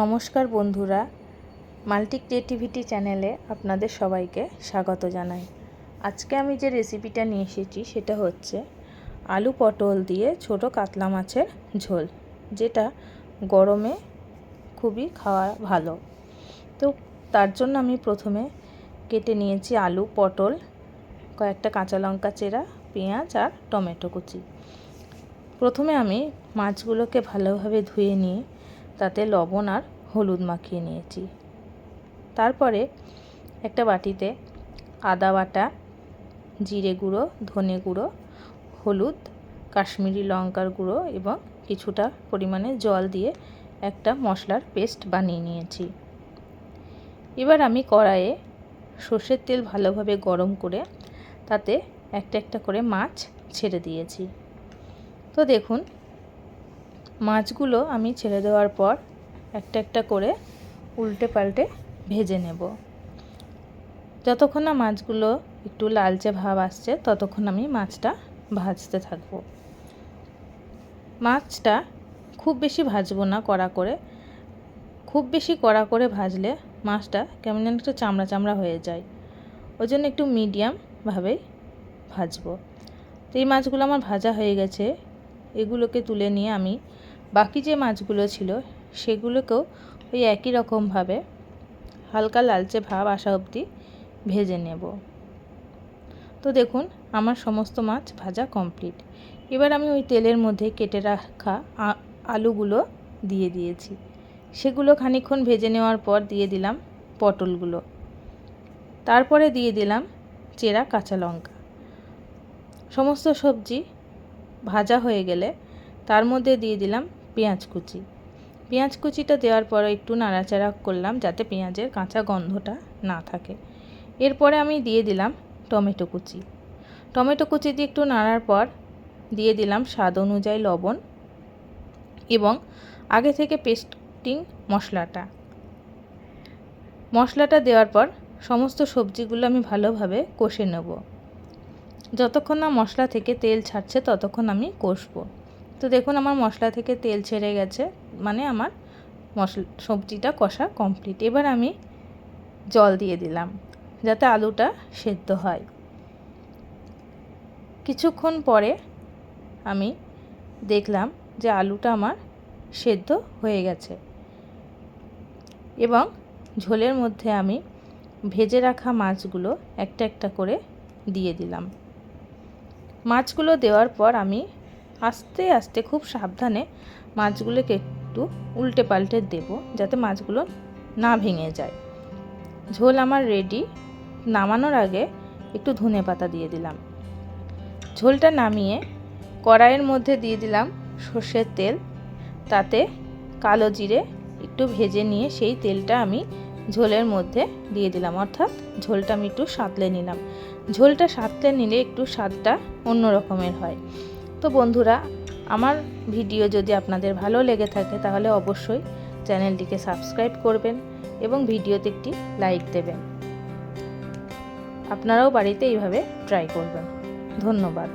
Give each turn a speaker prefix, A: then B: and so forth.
A: নমস্কার বন্ধুরা, multi creativity চ্যানেলে আপনাদের সবাইকে স্বাগত জানাই। আজকে আমি যে রেসিপিটা নিয়ে এসেছি সেটা হচ্ছে আলু পটল দিয়ে ছোট কাতলা মাছের ঝোল, যেটা গরমে খুবই খাওয়া ভালো। তো তার জন্য আমি প্রথমে কেটে নিয়েছি আলু পটল, কয়েকটা কাঁচা লঙ্কা চেরা, পেঁয়াজ আর টমেটো কুচি। প্রথমে আমি মাছগুলোকে ভালোভাবে ধুয়ে নিয়ে তাতে লবণ আর হলুদ মাখিয়ে নিয়েছি। তারপরে একটা বাটিতে আদা বাটা, জিরে গুঁড়ো, ধনে গুঁড়ো, হলুদ, কাশ্মীরি লঙ্কার গুঁড়ো এবং কিছুটা পরিমাণে জল দিয়ে একটা মশলার পেস্ট বানিয়ে নিয়েছি। এবার আমি কড়াইয়ে সর্ষের তেল ভালোভাবে গরম করে তাতে একটা একটা করে মাছ ছেড়ে দিয়েছি। তো দেখুন মাছগুলো আমি ছেড়ে দেওয়ার পর একটা একটা করে উল্টে পাল্টে ভেজে নেব। যতক্ষণ না মাছগুলো একটু লালচে ভাব আসছে, ততক্ষণ আমি মাছটা ভাজতে থাকব। মাছটা খুব বেশি ভাজবো না কড়া করে। খুব বেশি কড়া করে ভাজলে মাছটা কেমন যেন একটু চামড়া চামড়া হয়ে যায়। ওই জন্য একটু মিডিয়ামভাবেই ভাজবো। তো এই মাছগুলো আমার ভাজা হয়ে গেছে। এগুলোকে তুলে নিয়ে আমি বাকি যে মাছগুলো ছিল, সেগুলোকেও ওই একই রকমভাবে হালকা লালচে ভাব আসা অবধি ভেজে নেব। তো দেখুন, আমার সমস্ত মাছ ভাজা কমপ্লিট। এবার আমি ওই তেলের মধ্যে কেটে রাখা আলুগুলো দিয়ে দিয়েছি। সেগুলো খানিক্ষণ ভেজে নেওয়ার পর দিয়ে দিলাম পটলগুলো। তারপরে দিয়ে দিলাম চেরা কাঁচা লঙ্কা। সমস্ত সবজি ভাজা হয়ে গেলে তার মধ্যে দিয়ে দিলাম পেঁয়াজ কুচি। পেঁয়াজ কুচিটা দেওয়ার পর একটু নাড়াচাড়া করলাম যাতে পেঁয়াজের কাঁচা গন্ধটা না থাকে। এরপরে আমি দিয়ে দিলাম টমেটো কুচি। টমেটো কুচি দিয়ে একটু নাড়ার পর দিয়ে দিলাম স্বাদ অনুযায়ী লবণ এবং আগে থেকে পেস্টিং মশলাটা। মশলাটা দেওয়ার পর সমস্ত সবজিগুলো আমি ভালোভাবে কষে নেব। যতক্ষণ না মশলা থেকে তেল ছাড়ছে ততক্ষণ আমি কষবো। তো দেখুন, আমার মশলা থেকে তেল ছেড়ে গেছে মানে আমার মশলা, সবজিটা কষা কমপ্লিট এবার আমি জল দিয়ে দিলাম, যাতে আলুটা সেদ্ধ হয়। কিছুক্ষণ পরে আমি দেখলাম যে আলুটা আমার সেদ্ধ হয়ে গেছে এবং ঝোলের মধ্যে আমি ভেজে রাখা মাছগুলো একটা একটা করে দিয়ে দিলাম। মাছগুলো দেওয়ার পর আমি আস্তে আস্তে, খুব সাবধানে মাছগুলোকে একটু উল্টে পাল্টে দেব যাতে মাছগুলো না ভেঙে যায়। ঝোল আমার রেডি নামানোর আগে একটু ধনে পাতা দিয়ে দিলাম। ঝোলটা নামিয়ে কড়াইয়ের মধ্যে দিয়ে দিলাম সর্ষের তেল। তাতে কালো জিরে একটু ভেজে নিয়ে সেই তেলটা আমি ঝোলের মধ্যে দিয়ে দিলাম। অর্থাৎ ঝোলটা আমি একটু সাঁতলে নিলাম। ঝোলটা সাঁতলে নিলে একটু স্বাদটা অন্য রকমের হয়। তো বন্ধুরা, আমার ভিডিও যদি আপনাদের ভালো লেগে থাকে তাহলে অবশ্যই চ্যানেলটিকে সাবস্ক্রাইব করবেন এবং ভিডিওতে একটি লাইক দেবেন। আপনারাও বাড়িতে এইভাবে ট্রাই করবেন। ধন্যবাদ।